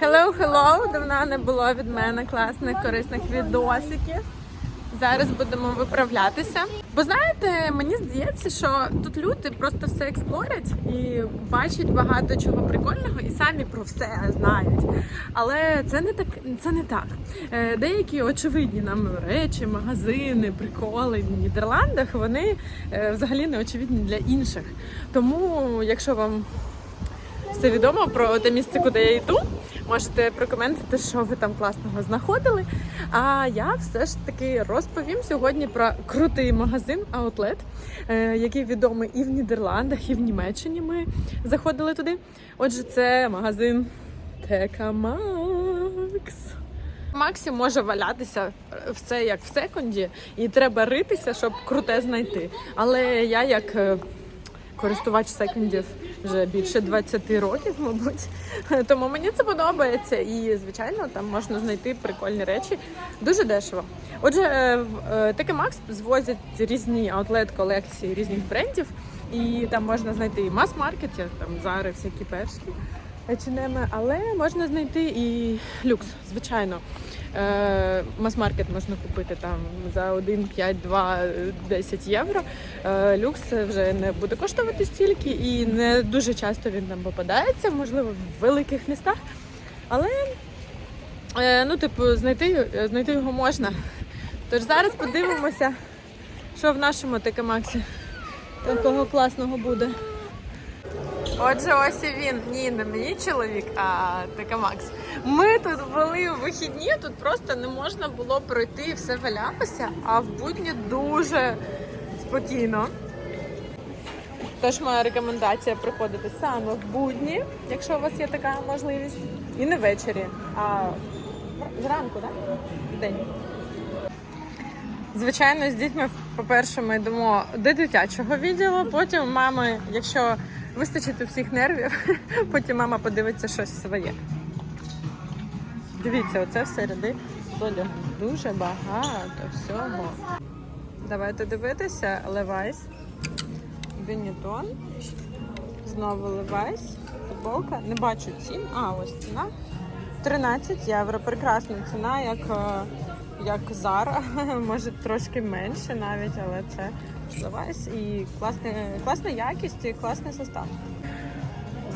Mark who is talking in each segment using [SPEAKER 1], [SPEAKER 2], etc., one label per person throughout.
[SPEAKER 1] Hello, hello! Давно не було від мене класних корисних відосиків. Зараз будемо виправлятися. Бо знаєте, мені здається, що тут люди просто все експлорять і бачать багато чого прикольного і самі про все знають. Але це не так, це не так. Е, Деякі очевидні нам речі, магазини, приколи в Нідерландах вони е, взагалі не очевидні для інших. Тому, якщо вам все відомо про те місце, куди я йду. Можете прокоментувати, що ви там класного знаходили. А я все ж таки розповім сьогодні про крутий магазин Outlet, е, який відомий і в Нідерландах, і в Німеччині. Ми заходили туди. Отже, це магазин Тека Макс. Максі може валятися все як в секунді, і треба ритися, щоб круте знайти. Але я як е, користувач секундів вже більше 20 років, мабуть. Тому мені це подобається. І, звичайно, там можна знайти прикольні речі дуже дешево. Отже, е, е, Таке Макс звозять різні аутлет-колекції різних брендів, і там можна знайти і мас-маркет, там Зари, всякі перші. H&M, але можна знайти і люкс, звичайно. Е, Мас-маркет можна купити там за 1, 5, 2, 10 євро. Е, Люкс вже не буде коштувати стільки і не дуже часто він там попадається, можливо, в великих містах. Але е, ну, типу, знайти, знайти його можна. Тож зараз подивимося, що в нашому Максі такого класного буде. Отже, ось він. Ні, не мій чоловік, а така Макс. Ми тут були в вихідні, тут просто не можна було пройти і все валялося, а в будні дуже спокійно. Тож моя рекомендація приходити саме в будні, якщо у вас є така можливість, і не ввечері, а зранку, так? В день. Звичайно, з дітьми, по-перше, ми йдемо до дитячого відділу, потім мами, якщо вистачить всіх нервів, потім мама подивиться щось своє. Дивіться, оце все ряди з. Дуже багато всього. Давайте дивитися, Левайс, Бенетон, знову Левайс, футболка. Не бачу цін. А, ось ціна. 13 євро. Прекрасна ціна, як, е, як Зара. Може трошки менше навіть, але це Левайс і класна, класна якість і класний состав.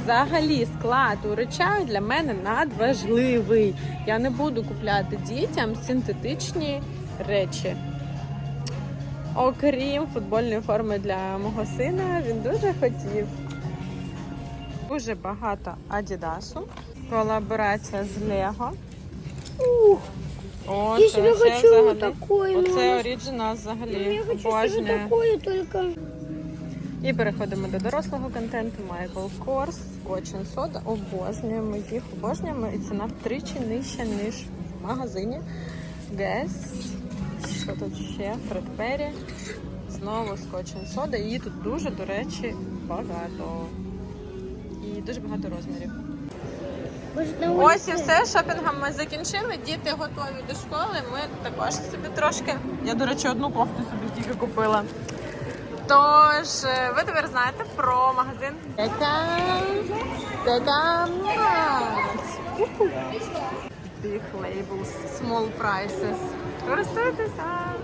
[SPEAKER 1] Взагалі склад у речах для мене надважливий. Я не буду купляти дітям синтетичні речі. Окрім футбольної форми для мого сина, він дуже хотів. Дуже багато Адідасу. Колаборація з Лего.
[SPEAKER 2] Ух,
[SPEAKER 1] О,
[SPEAKER 2] я себе хочу
[SPEAKER 1] взагалі.
[SPEAKER 2] такое.
[SPEAKER 1] Оце
[SPEAKER 2] мама.
[SPEAKER 1] оригінал
[SPEAKER 2] Ну,
[SPEAKER 1] взагалі.
[SPEAKER 2] я хочу себе
[SPEAKER 1] Обожнюю.
[SPEAKER 2] такое только.
[SPEAKER 1] І переходимо до дорослого контенту. Michael Kors, Scotch and Soda. Обожнюємо їх, обожнюємо. І ціна втричі нижча, ніж в магазині. Guess. Що тут ще? Perry. Знову Scotch and Soda. Її тут дуже, до речі, багато. І дуже багато розмірів. Ось і все. Шопінгом ми закінчили. Діти готові до школи. Ми також собі трошки. Я, до речі, одну кофту собі тільки купила. Тож, е, ви тепер знаєте про магазин. Big labels, small prices. Користуйтеся!